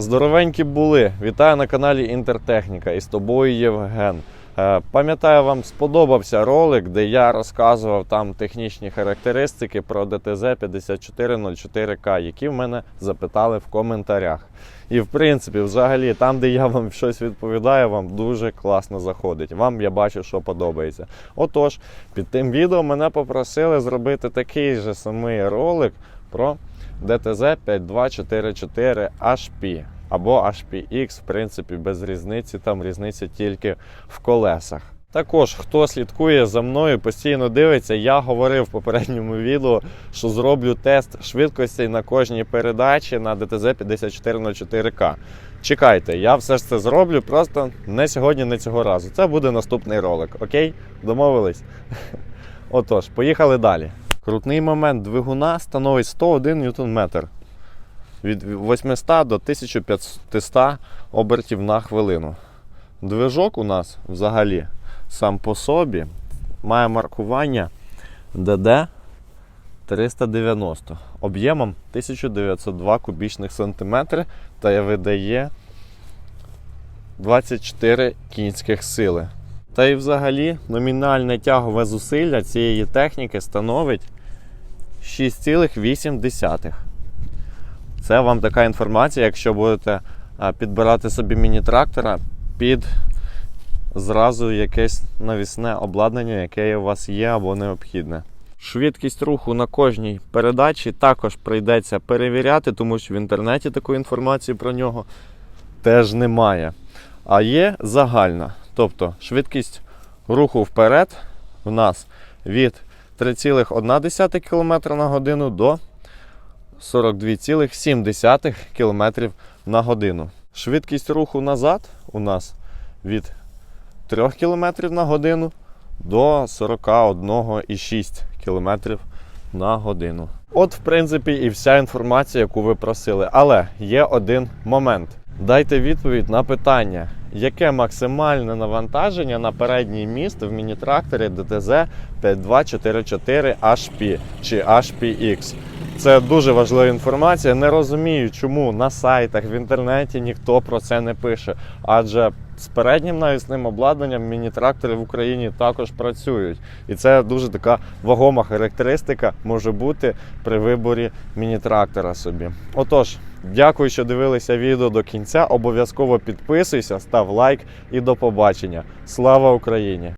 Здоровенькі були. Вітаю на каналі Інтертехніка і з тобою Євген. Е, Пам'ятаю, вам сподобався ролик, де я розказував там технічні характеристики про DTZ 5404К, які в мене запитали в коментарях. І в принципі, взагалі, там, де я вам щось відповідаю, вам дуже класно заходить. Вам я бачу, що подобається. Отож, під тим відео мене попросили зробити такий же самий ролик про DTZ 5244 HP або HPX, в принципі, без різниці, там різниця тільки в колесах. Також, хто слідкує за мною, постійно дивиться, я говорив в попередньому відео, що зроблю тест швидкостей на кожній передачі на DTZ 5404К. Чекайте, я все ж це зроблю, просто не сьогодні, не цього разу. Це буде наступний ролик. Окей? Домовились? Отож, поїхали далі. Крутний момент двигуна становить 101 Нм. Від 800 до 1500 обертів на хвилину. Движок у нас взагалі сам по собі має маркування DD 390 об'ємом 1902 кубічних сантиметри та видає 24 кінських сили. Та й взагалі номінальне тягове зусилля цієї техніки становить 6,8. Це вам така інформація, якщо будете підбирати собі міні-трактора під зразу якесь навісне обладнання, яке у вас є або необхідне. Швидкість руху на кожній передачі також прийдеться перевіряти, тому що в інтернеті такої інформації про нього теж немає. А є загальна. Тобто швидкість руху вперед в нас від 3,1 км на годину до 42,7 км на годину. Швидкість руху назад у нас від 3 км на годину до 41,6 км на годину. От, в принципі, і вся інформація, яку ви просили. Але є один момент. Дайте відповідь на питання, яке максимальне навантаження на передній міст в міні-тракторі DTZ 5244 HP чи HPX. Це дуже важлива інформація. Не розумію, чому на сайтах в інтернеті ніхто про це не пише. Адже з переднім навісним обладнанням міні-трактори в Україні також працюють. І це дуже така вагома характеристика може бути при виборі міні-трактора собі. Отож, дякую, що дивилися відео до кінця. Обов'язково підписуйся, став лайк і до побачення. Слава Україні!